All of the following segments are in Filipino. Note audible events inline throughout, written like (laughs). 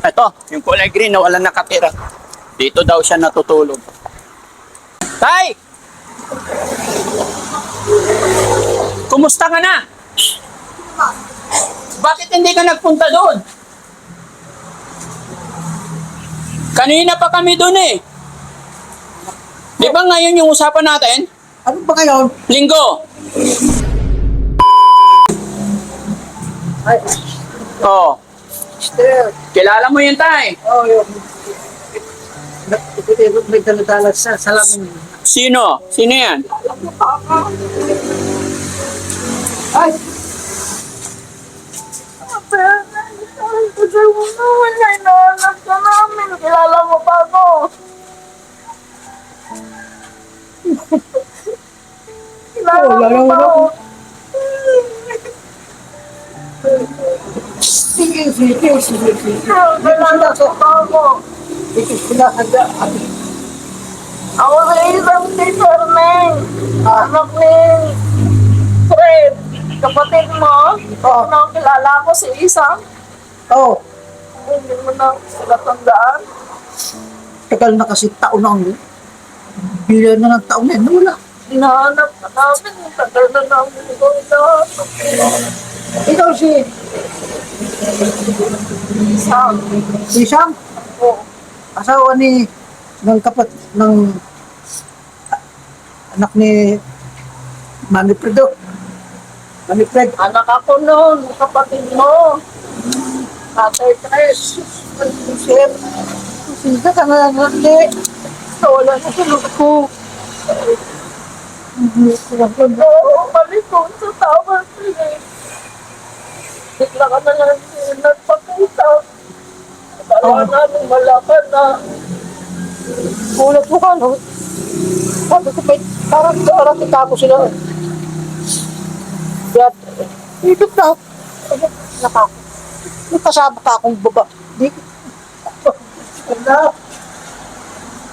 Ito, yung kulay green na wala nakatira. Dito daw siya natutulog. Tay! Kumusta ka na? Bakit hindi ka nagpunta doon? Kanina pa kami doon eh. Di ba ngayon yung usapan natin? Ano ba ngayon? Linggo. Ay, Oh, Mister. kilala mo yun, tay. Oh, yung... Ito yung may daladala sa salamin. Sino? Sino yan? Ay! Kilala mo pa ako. Kilala mo pa ako. Sige. Kilala mo pa ako. Ito sila handa. Ako sa isang teacher, Neng. Ah. Anak ni Fred. Kapatid mo. Oh. Ano kilala ko si isang. Oh, Hindi mo na sila tandaan. tagal na kasi taon na ang bila na ng taon na yun. Wala. Hinahanap ka namin. Tagal na namin. Ikaw si Isang. si Sam, Oh. asawa ni ng kapat ng anak ni Mami Fredo. Mami Fred. Anak ako noon, kapatid mo. Tatay Tres. Sir, Sinta ka na nandi. wala na tulog ko. Oo, balik ko sa tawag. Bigla ka na lang nagpakita. Dalawa namin malakan na. Kulat mo ka, no? Sabi ko, parang parang itago sila. Kaya, ikot na. Naka, may kasama ka akong baba. Di, Anak,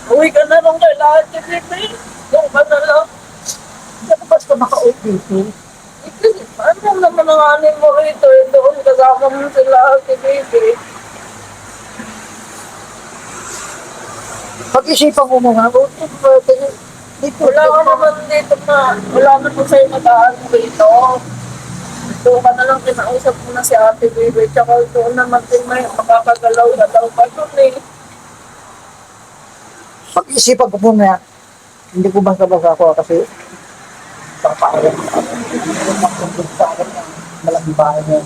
uwi ka na nung kailangan si Bibi. Doon ka na lang. di ako basta maka-out dito. Eh, Ano naman ang anin mo rito? Eh, doon kasama mo sila si Bibi. Pag-isipan ko muna, oh, pwede, dito, Wala ka naman dito na, wala na po sa'yo nag-aan dito. Doon ka na lang kinausap mo na si Ate Bibi. Tsaka doon naman din may makakagalaw-galaw pa doon eh. Pag-isipan ko muna, hindi ko basta-basta ako kasi papayag. Malaking bahay niya.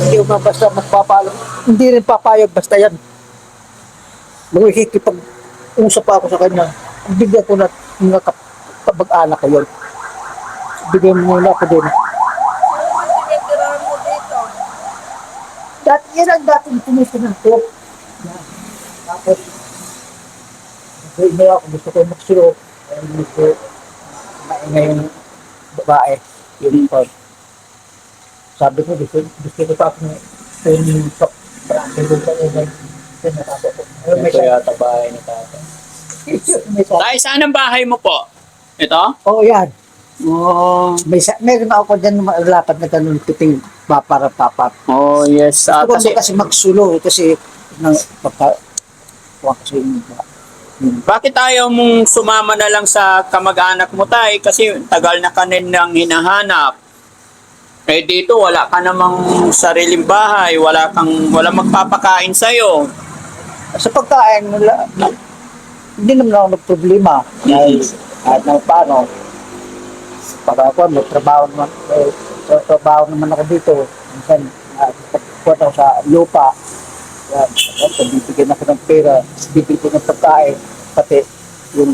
Hindi ko basta magpapalo. Hindi rin papayag basta yan. Makikipag-usap pa ako sa kanya. Bigyan ko na mga kap- kabag-anak ko yun. Bigyan mo muna ako din. Dati, yan ang dating tinitin ko. Yan. Tapos, hindi ako gusto ko magsulo. Gusto maingay yung babae. Yung pag sabi ko, gusto, gusto ko pa akong yung top brand ko sa natapos ko. Ayun, may Ito sa- yata bahay ni sa- (laughs) Tay, saan ang bahay mo po? Ito? Oo, yan. Oh, May sa, meron ako dyan na malapad na ganun piting papara papat. oh yes. Ah, Gusto ko kasi, kasi magsulo kasi nang papa kuha kasi yung bakit ayaw mong sumama na lang sa kamag-anak mo, tay? Kasi tagal na ka nang hinahanap. Eh dito, wala ka namang sariling bahay. Wala kang, wala magpapakain sa'yo. Sa pagkain, wala, hindi naman ako nagproblema. Dahil kahit na paano, pag ako, may trabaho naman, may tra- trabaho naman ako dito. Minsan, uh, sa lupa, yan, at bibigyan ako ng pera, bibigyan ko ng pagkain, pati yung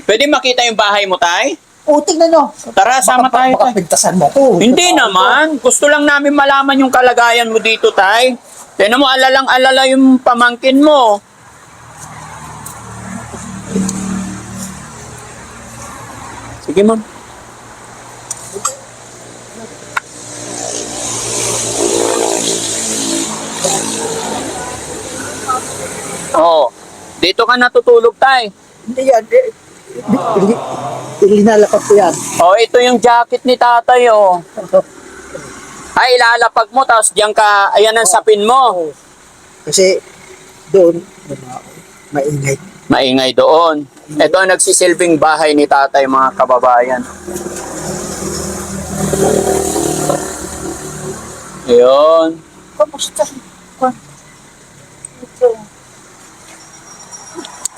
Pwede makita yung bahay mo, tay? Oh, tingnan nyo. Tara, sama Baka- tayo, Baka tay. pintasan mo to. Hindi naman. Gusto lang namin malaman yung kalagayan mo dito, tay. Tignan mo, alalang-alala yung pamangkin mo. Sige, ma'am. Oo. Dito ka natutulog, tay. Hindi yan. eh, Ili, ilinalapat ko yan. Oh, ito yung jacket ni tatay, oh. Ay, ilalapag mo, tapos diyan ka, ayan ang sapin mo. Oo. Kasi doon, ma- maingay. Maingay doon. Ito ang nagsisilbing bahay ni tatay, mga kababayan. Yun. Kamusta? Ito.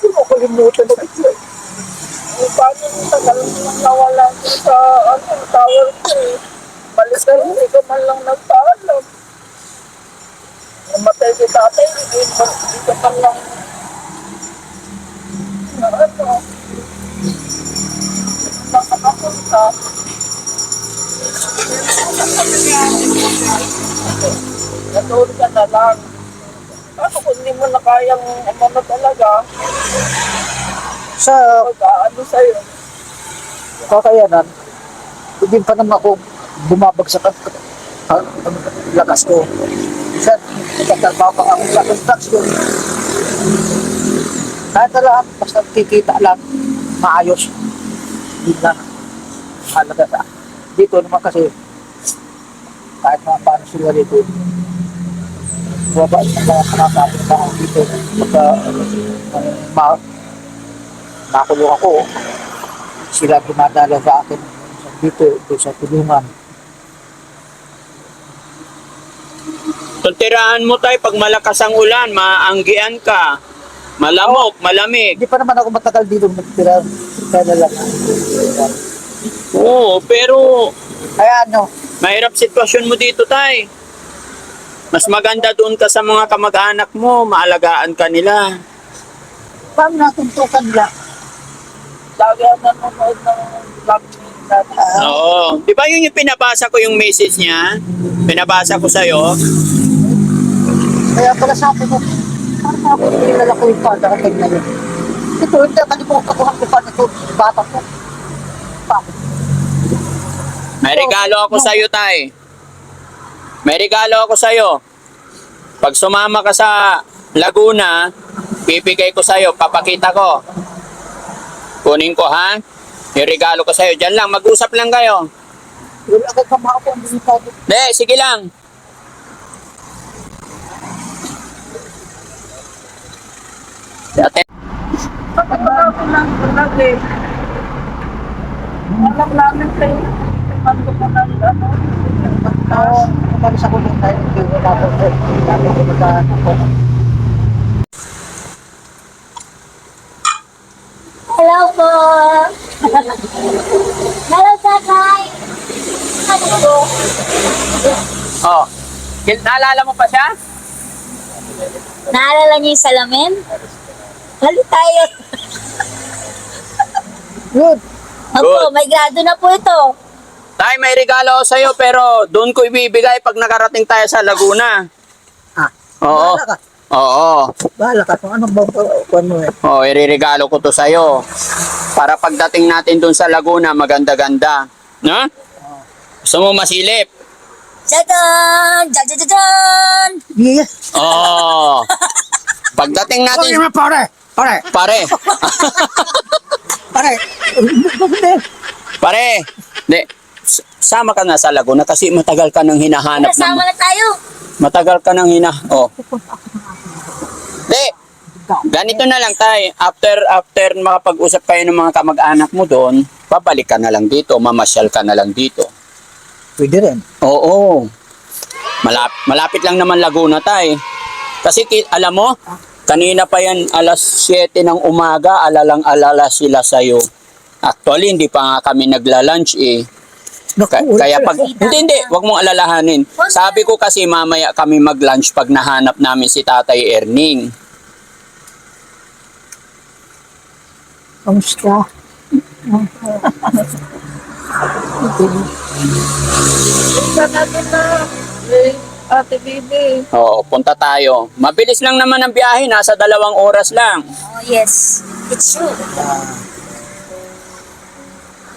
Hindi kalimutan na ito. Eh, paano nung tagal nang nawala ko sa ano, tower ko eh. Balik rin, hindi ka man lang nagpaalam. Namatay si tatay, hindi hindi ka man lang na ano, nakakapunta. Natulog ka na lang. Ano kung hindi mo na kayang umano talaga, Sa mag-ano sa'yo. kakayanan, hindi pa naman ako bumabagsak ang lakas ko. Sa nagtatrabaho pa ako sa construction. Kahit na lahat, basta kikita lang, maayos. Hindi na halaga sa dito naman kasi kahit mga paano sila dito baba sa mga kanakapit na dito pagka uh, ma nakulong ako sila dumadala sa akin dito, dito sa tulungan. Tuntirahan mo tayo pag malakas ang ulan, maanggian ka. Malamok, malamig. Hindi pa naman ako matagal dito nagtira. Kaya lang. Oo, pero Kaya ano, mahirap sitwasyon mo dito, tay. Mas maganda doon ka sa mga kamag-anak mo, maalagaan ka nila. paano natin to kanila? Lagi ako nanonood ng vlog. Oo. Di ba yun yung pinabasa ko yung message niya? Pinabasa ko sa'yo. Kaya pala sabi ko, paano ako nilala ko yung pagkakating na yun? Ito, hindi kalimutan ko ang kupan ito, bata ko. Bakit? May regalo ako sa'yo, tay. May regalo ako sa'yo. Pag sumama ka sa Laguna, bibigay ko sa'yo, papakita ko. Kunin ko, ha? Yung regalo ko sa'yo. Diyan lang, mag-usap lang kayo. Wala ka kamao ko ang bisitado. Hindi, sige lang. Dati, ba ako lang vlog eh? Alam namin kayo. Ano ko ng ano? Oo, umalis ako nung tayo, hindi ko ko magkaano ko. Hello po! Hello, tatay! Ano po? oh. Naalala mo pa siya? Naalala niyo yung salamin? Hali tayo! Good. Opo, Good. may grado na po ito. Tay, may regalo ako sa'yo pero doon ko ibibigay pag nakarating tayo sa Laguna. Ah, Oo. bahala ka. Oo. Bahala ka kung ano ba kung ano eh. Oh, iririgalo ko to sa'yo. Para pagdating natin doon sa Laguna, maganda-ganda. No? Gusto mo masilip? Jadan! Jajajajan! Yeah. Oo. Pagdating natin, pare. Pare. pare, Pare. Hindi. (laughs) pare, di, s- sama ka na sa Laguna kasi matagal ka nang hinahanap ng, Kasama na tayo! matagal ka nang hina, oh. Di, ganito na lang tay, after, after makapag-usap kayo ng mga kamag-anak mo doon, babalik ka na lang dito, mamasyal ka na lang dito. Pwede rin. Oo. Malap, malapit lang naman Laguna tay. Kasi alam mo, kanina pa yan alas 7 ng umaga, alalang alala sila sa'yo. Actually, hindi pa nga kami nagla-lunch eh. Naku, kaya pag, hindi, hindi, wag mong alalahanin. Sabi ko kasi mamaya kami mag-lunch pag nahanap namin si Tatay Erning. Kamusta? Ate Bibi. Oo, punta tayo. Mabilis lang naman ang biyahe, nasa dalawang oras lang. Oh, yes. It's true.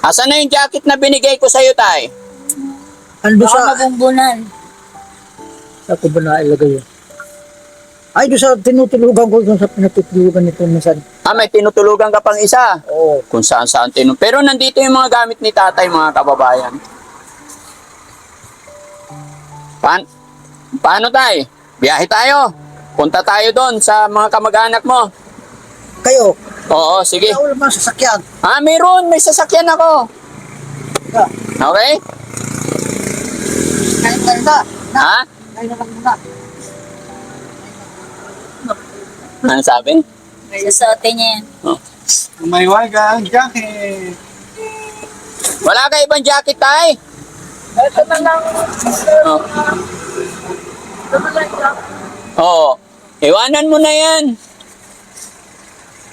Asan na yung jacket na binigay ko sa'yo, Tay? Ando Baka sa... mabumbunan. Ako ba na ilagay yun? Ay, doon sa tinutulugan ko, doon sa pinatutulugan nito minsan. Ah, may tinutulugan ka pang isa. Oo. kung saan saan tinong. Pero nandito yung mga gamit ni tatay mga kababayan. Paan paano tayo? Biyahe tayo. Punta tayo doon sa mga kamag-anak mo. Kayo, Oo, sige. wala naman sasakyan. Ah, meron. May sasakyan ako. Yeah. Okay? Kain tayo na. Na, Ha? kain na lang muna. Ano sabi? Susuotin niya yan. May waga, jacket. Wala ka ibang jacket, tay? Ito na lang. Oh. Ito na lang yan. Oo. Iwanan mo na yan.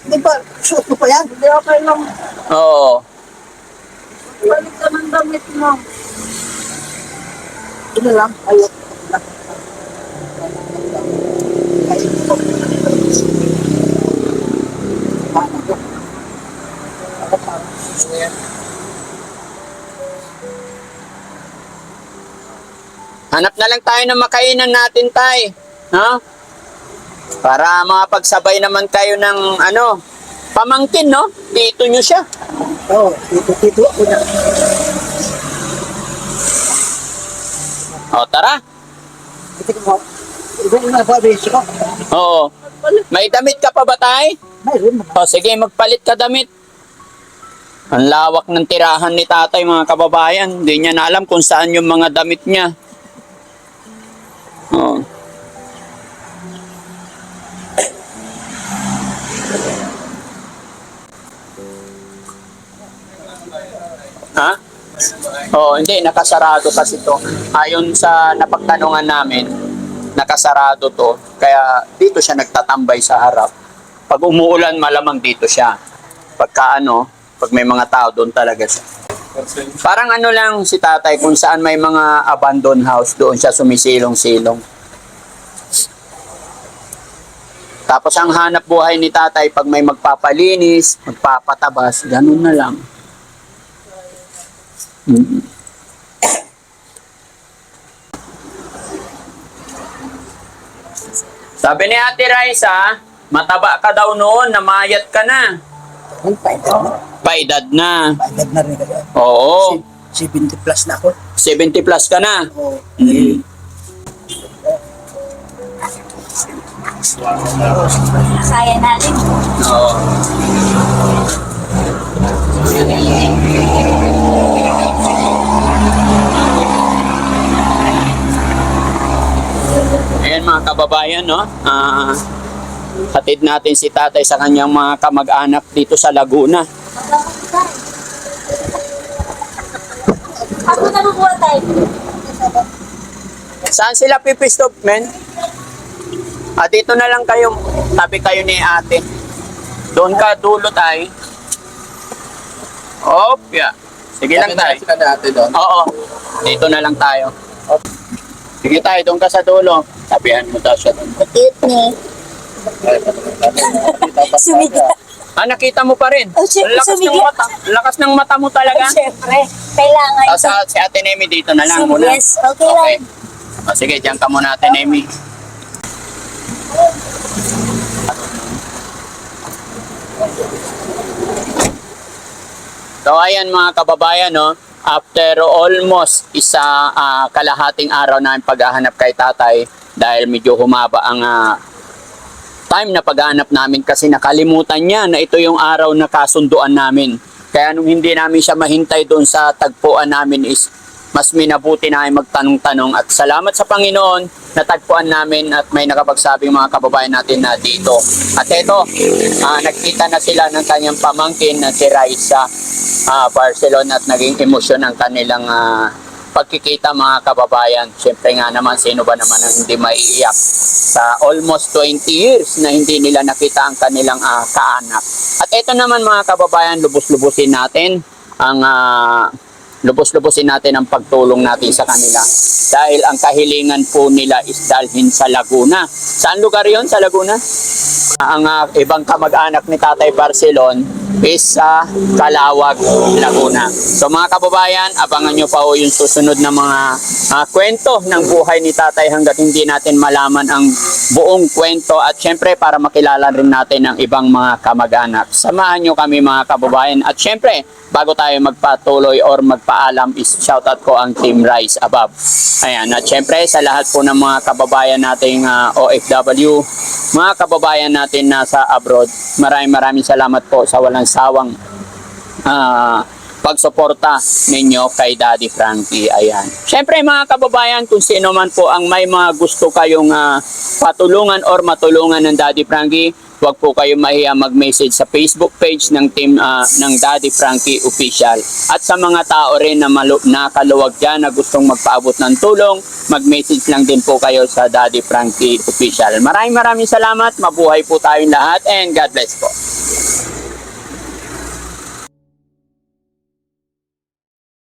Di ba, suot mo pa yan? Hindi okay lang. Oo. Balik ka ng damit mo. Ito na lang. Ayok. Hanap na lang tayo ng makainan natin, tay. Ha? Para makapagsabay naman kayo ng ano, pamangkin, no? Dito nyo siya. Oo, dito, dito ako na. O, tara. Ito ko ko na ko. Oo. May damit ka pa ba, tay? Mayroon naman. O, sige, magpalit ka damit. Ang lawak ng tirahan ni tatay, mga kababayan. Hindi niya na alam kung saan yung mga damit niya. Oo. Ha? Oo, hindi, nakasarado kasi to. Ayon sa napagtanungan namin, nakasarado to. Kaya dito siya nagtatambay sa harap. Pag umuulan, malamang dito siya. Pagka ano, pag may mga tao, doon talaga siya. Parang ano lang si tatay, kung saan may mga abandoned house, doon siya sumisilong-silong. Tapos ang hanap buhay ni tatay, pag may magpapalinis, magpapatabas, ganun na lang. Sabi ni Ate Raisa, mataba ka daw noon, namayat ka na. Ang paedad na. Paedad na. Paedad na rin ako. Oo. 70 plus na ako. 70 plus ka na. Oo. Mm. Kaya natin. Oo. Ayan mga kababayan, no? Ah, hatid natin si tatay sa kanyang mga kamag-anak dito sa Laguna. Ako na bubuha tayo. Saan sila pipistop, men? Ah, dito na lang kayo. Tabi kayo ni ate. Doon ka dulo tayo. Op, yeah. Sige lang tayo. natin doon. Oo. Dito na lang tayo. Sige tayo, doon ka sa dulo. Sabihan mo daw siya doon. Cute ni. (laughs) Sumigla. Ah, nakita mo pa rin. Oh, syempre, lakas ng sumigla. mata. Lakas ng mata mo talaga. Siyempre, kailangan Tapos ah, si Ate Nemi dito na lang muna. yes, okay Okay. lang. O, sige, diyan ka muna Ate Nemi. So ayan mga kababayan, no? After almost isa ah, kalahating araw na paghahanap kay tatay dahil medyo humaba ang ah, time na paghahanap namin kasi nakalimutan niya na ito yung araw na kasunduan namin. Kaya nung hindi namin siya mahintay doon sa tagpuan namin is mas minabuti na ay magtanong-tanong at salamat sa Panginoon natagpuan namin at may nakapagsabing mga kababayan natin na dito. At ito, ah, nagkita na sila ng kanyang pamangkin na si Raisa ah, Barcelona at naging emosyon ang kanilang ah, pagkikita mga kababayan. Siyempre nga naman, sino ba naman ang hindi maiiyak sa almost 20 years na hindi nila nakita ang kanilang ah, kaanak. At ito naman mga kababayan, lubos-lubusin natin ang ah, lubos-lubusin natin ang pagtulong natin sa kanila. Dahil ang kahilingan po nila is dalhin sa Laguna. Saan lugar yon sa Laguna? Ang ah, ibang kamag-anak ni Tatay Barcelon is sa Calawag, Laguna. So mga kababayan, abangan nyo pa ho yung susunod na mga ah, kwento ng buhay ni tatay hanggat hindi natin malaman ang buong kwento at syempre para makilala rin natin ang ibang mga kamag-anak. Samahan nyo kami mga kababayan at syempre bago tayo magpatuloy or magpaalam is shoutout ko ang Team Rise above. Ayan, at syempre sa lahat po ng mga kababayan nating ah, OFW, mga kababayan natin nasa abroad, maraming maraming salamat po sa walang sawang ah, pagsuporta ninyo kay Daddy Frankie. Ayan. Syempre mga kababayan, kung sino man po ang may mga gusto kayong ah, patulungan or matulungan ng Daddy Frankie, huwag po kayo mahiya mag-message sa Facebook page ng team ah, ng Daddy Frankie Official. At sa mga tao rin na malu- nakaluwag dyan na gustong magpaabot ng tulong, mag-message lang din po kayo sa Daddy Frankie Official. Maraming maraming salamat, mabuhay po tayong lahat and God bless po.